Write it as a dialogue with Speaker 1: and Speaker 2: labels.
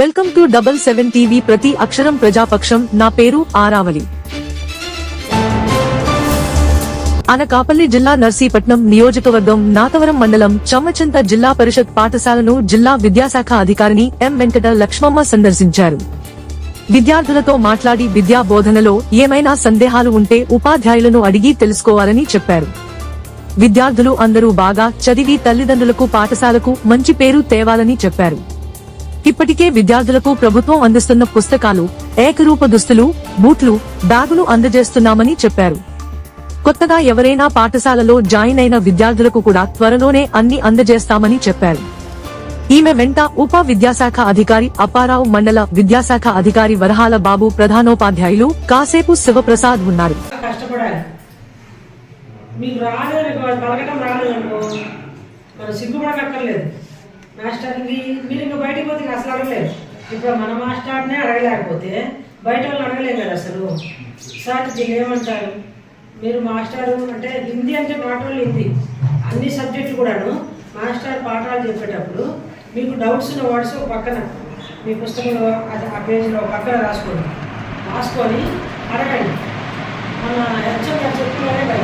Speaker 1: Welcome to double seven TV ప్రతి అక్షరం ప్రజాపక్షం. నా పేరు ఆరావళి. అనకాపల్లి జిల్లా నర్సీపట్నం నియోజకవర్గం నాతవరం మండలం చమ్మచంత జిల్లా పరిషత్ పాఠశాలను జిల్లా విద్యాశాఖ అధికారిని ఎం వెంకట లక్ష్మమ్మ సందర్శించారు. విద్యార్థులతో మాట్లాడి విద్యా బోధనలో ఏమైనా సందేహాలు ఉంటే ఉపాధ్యాయులను అడిగి తెలుసుకోవాలని చెప్పారు. విద్యార్థులు అందరూ బాగా చదివి తల్లిదండ్రులకు పాఠశాలకు మంచి పేరు తేవాలని చెప్పారు. ఇప్పటికే విద్యార్థులకు ప్రభుత్వం అందిస్తున్న పుస్తకాలు ఏకరూప దుస్తులు బూట్లు బ్యాగులు అందజేస్తున్నామని చెప్పారు. కొత్తగా ఎవరైనా పాఠశాలలో జాయిన్ అయిన విద్యార్థులకు కూడా త్వరలోనే అన్ని అందజేస్తామని చెప్పారు. ఈమె వెంట ఉప విద్యాశాఖ అధికారి అప్పారావు మండల విద్యాశాఖ అధికారి వరహాల బాబు ప్రధానోపాధ్యాయులు కాసేపు శివప్రసాద్ ఉన్నారు.
Speaker 2: మీకు రాలేదు పలకటం రాలేదు అనుకో మనం సిగ్గుపడక్కర్లేదు. మాస్టర్కి మీరు ఇంకా బయటకు పోతే అసలు అడగలేదు ఇప్పుడు మన మాస్టర్నే అడగలేకపోతే బయట వాళ్ళు అడగలేదు కదా అసలు. సార్ దీన్ని ఏమంటారు? మీరు మాస్టర్ అంటే హిందీ అంటే పాఠాలు హిందీ. అన్ని సబ్జెక్టులు కూడాను మాస్టర్ పాఠాలు చెప్పేటప్పుడు మీకు డౌట్స్ ఉన్న వర్డ్స్ ఒక పక్కన మీ పుస్తకంలో అది ఆ పేజీలో ఒక పక్కన రాసుకోండి. రాసుకొని అడగండి. మన హెచ్ఎం గారు చెప్తున్నారే కదా.